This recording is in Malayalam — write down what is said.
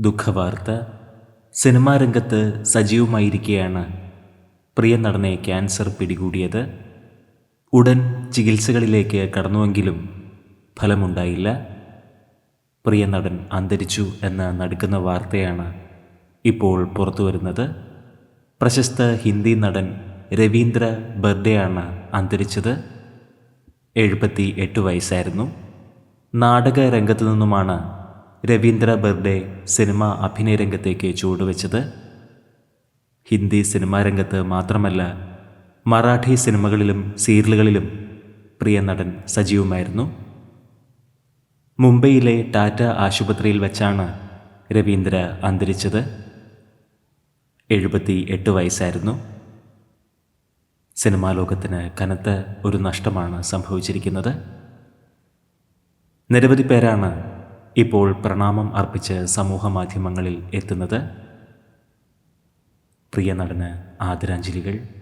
ദുഃഖവാർത്ത. സിനിമാ രംഗത്ത് സജീവമായിരിക്കെയാണ് പ്രിയ നടനെ ക്യാൻസർ പിടികൂടിയത്. ഉടൻ ചികിത്സകളിലേക്ക് കടന്നുവെങ്കിലും ഫലമുണ്ടായില്ല. പ്രിയ നടൻ അന്തരിച്ചു എന്ന നടുക്കുന്ന വാർത്തയാണ് ഇപ്പോൾ പുറത്തു വരുന്നത്. പ്രശസ്ത ഹിന്ദി നടൻ രവീന്ദ്ര ബർഡെയാണ് അന്തരിച്ചത്. എഴുപത്തി എട്ട് വയസ്സായിരുന്നു. നാടക രംഗത്തു നിന്നുമാണ് രവീന്ദ്ര ബെർഡെ സിനിമ അഭിനയ രംഗത്തേക്ക് ചുവടുവെച്ചത്. ഹിന്ദി സിനിമാ രംഗത്ത് മാത്രമല്ല മറാഠി സിനിമകളിലും സീരിയലുകളിലും പ്രിയ നടൻ സജീവമായിരുന്നു. മുംബൈയിലെ ടാറ്റ ആശുപത്രിയിൽ വെച്ചാണ് രവീന്ദ്ര അന്തരിച്ചത്. എഴുപത്തി എട്ട് വയസ്സായിരുന്നു. സിനിമാ ലോകത്തിന് കനത്ത ഒരു നഷ്ടമാണ് സംഭവിച്ചിരിക്കുന്നത്. നിരവധി പേരാണ് ഇപ്പോൾ പ്രണാമം അർപ്പിച്ച് സമൂഹ മാധ്യമങ്ങളിൽ എത്തുന്നത് പ്രിയ നടന് ആദരാഞ്ജലികൾ.